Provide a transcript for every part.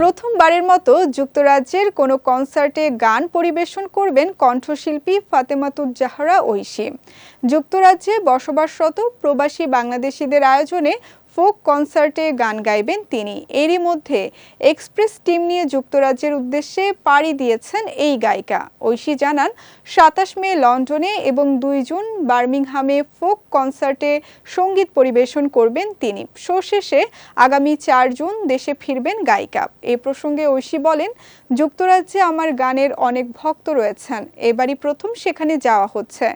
প্রথমবারের মতো যুক্তরাজ্যের কোনো কনসার্টে গান পরিবেশন করবেন কণ্ঠশিল্পী ফাতেমাতুজ্জাহরা ঐশী। যুক্তরাজ্যে বসবাসরত প্রবাসী বাংলাদেশিদের আয়োজনে ফোক কনসার্টে গান গাইবেন তিনি। এরই মধ্যে এক্সপ্রেস টিম নিয়ে যুক্তরাজ্যের উদ্দেশ্যে পাড়ি দিয়েছেন এই গায়িকা। ঐশী জানান, সাতাশ মে লন্ডনে এবং দুই জুন বার্মিংহামে ফোক কনসার্টে সংগীত পরিবেশন করবেন তিনি। শো শেষে আগামী চার জুন দেশে ফিরবেন গায়িকা। এ প্রসঙ্গে ঐশী বলেন, যুক্তরাজ্যে আমার গানের অনেক ভক্ত রয়েছেন। এবারই প্রথম সেখানে যাওয়া হচ্ছে।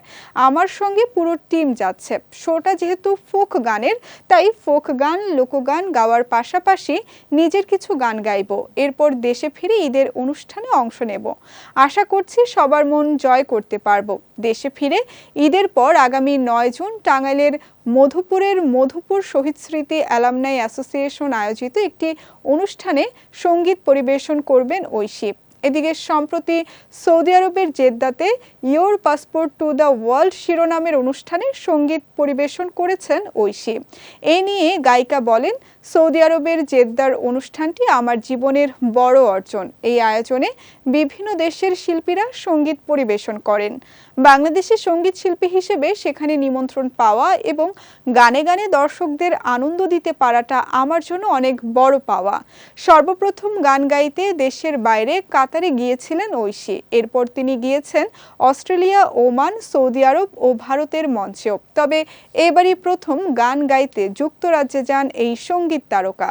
আমার সঙ্গে পুরো টিম যাচ্ছে। শোটা যেহেতু ফোক গানের, তাই ফোক গান, লোকগান গাওয়ার পাশাপাশি নিজের কিছু গান গাইব। এরপর দেশে ফিরে ঈদের অনুষ্ঠানে অংশ নেব। আশা করছি সবার মন জয় করতে পারব। দেশে ফিরে ঈদের পর আগামী নয় জুন টাঙ্গাইলের মধুপুরের মধুপুর শহীদ স্মৃতি অ্যালামনাই অ্যাসোসিয়েশন আয়োজিত একটি অনুষ্ঠানে সংগীত পরিবেশন করবেন ঐশী। এদিকে সম্প্রতি সৌদি আরবের জেদ্দাতে your passport to the world শিরোনামের অনুষ্ঠানে সংগীত পরিবেশন করেছেন ঐশী। এ নিয়ে গায়িকা বলেন, সৌদি আরবের জেদ্দার অনুষ্ঠানটি আমার জীবনের বড় অর্জন। এই আয়োজনে বিভিন্ন দেশের শিল্পীরা সংগীত পরিবেশন করেন। বাংলাদেশের সংগীত শিল্পী হিসেবে সেখানে নিমন্ত্রণ পাওয়া এবং গানে গানে দর্শকদের আনন্দ দিতে পারাটা আমার জন্য অনেক বড় পাওয়া। সর্বপ্রথম গান গাইতে দেশের বাইরে কাতারে গিয়েছিলেন ঐশী। এরপর তিনি গিয়েছেন অস্ট্রেলিয়া, ওমান, সৌদি আরব ও ভারতের মঞ্চেও। তবে এবারই প্রথম গান গাইতে যুক্তরাজ্যে যান এই সংগীত তারকা।